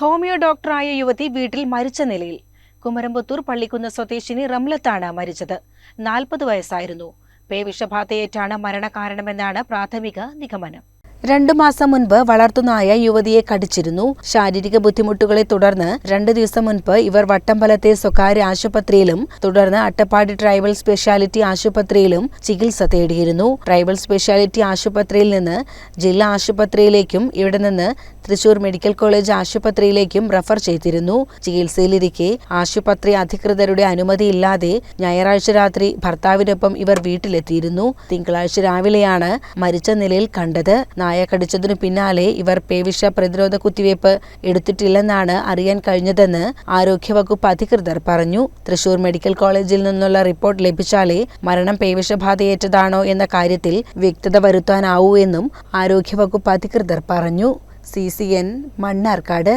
Homeo ഡോക്ടറായ യുവതി വീട്ടിൽ മരിച്ച നിലയിൽ. കുമരമ്പത്തൂർ പള്ളിക്കുന്ന് സ്വദേശിനി റംലത്താണ് മരിച്ചത്. നാൽപ്പത് വയസ്സായിരുന്നു. പേ പേവിഷബാധയേറ്റാണ് മരണകാരണമെന്നാണ് പ്രാഥമിക നിഗമനം. രണ്ടു മാസം മുൻപ് വളർത്തുനായ യുവതിയെ കടിച്ചിരുന്നു. ശാരീരിക ബുദ്ധിമുട്ടുകളെ തുടർന്ന് രണ്ടു ദിവസം മുൻപ് ഇവർ വട്ടമ്പലത്തെ സ്വകാര്യ ആശുപത്രിയിലും തുടർന്ന് അട്ടപ്പാടി ട്രൈബൽ സ്പെഷ്യാലിറ്റി ആശുപത്രിയിലും ചികിത്സ തേടിയിരുന്നു. ട്രൈബൽ സ്പെഷ്യാലിറ്റി ആശുപത്രിയിൽ നിന്ന് ജില്ലാ ആശുപത്രിയിലേക്കും ഇവിടെ നിന്ന് തൃശൂർ മെഡിക്കൽ കോളേജ് ആശുപത്രിയിലേക്കും റഫർ ചെയ്തിരുന്നു. ചികിത്സയിലിരിക്കെ ആശുപത്രി അധികൃതരുടെ അനുമതിയില്ലാതെ ഞായറാഴ്ച രാത്രി ഭർത്താവിനൊപ്പം ഇവർ വീട്ടിലെത്തിയിരുന്നു. തിങ്കളാഴ്ച രാവിലെയാണ് മരിച്ച നിലയിൽ കണ്ടത്. നായ കടിച്ചതിനു പിന്നാലെ ഇവർ പേവിഷ പ്രതിരോധ കുത്തിവയ്പ് എടുത്തിട്ടില്ലെന്നാണ് അറിയാൻ കഴിഞ്ഞതെന്ന് ആരോഗ്യവകുപ്പ് അധികൃതർ പറഞ്ഞു. തൃശൂർ മെഡിക്കൽ കോളേജിൽ നിന്നുള്ള റിപ്പോർട്ട് ലഭിച്ചാലേ മരണം പേവിഷബാധയേറ്റതാണോ എന്ന കാര്യത്തിൽ വ്യക്തത വരുത്താനാവൂ എന്നും ആരോഗ്യവകുപ്പ് അധികൃതർ പറഞ്ഞു. C C N Mannarkkad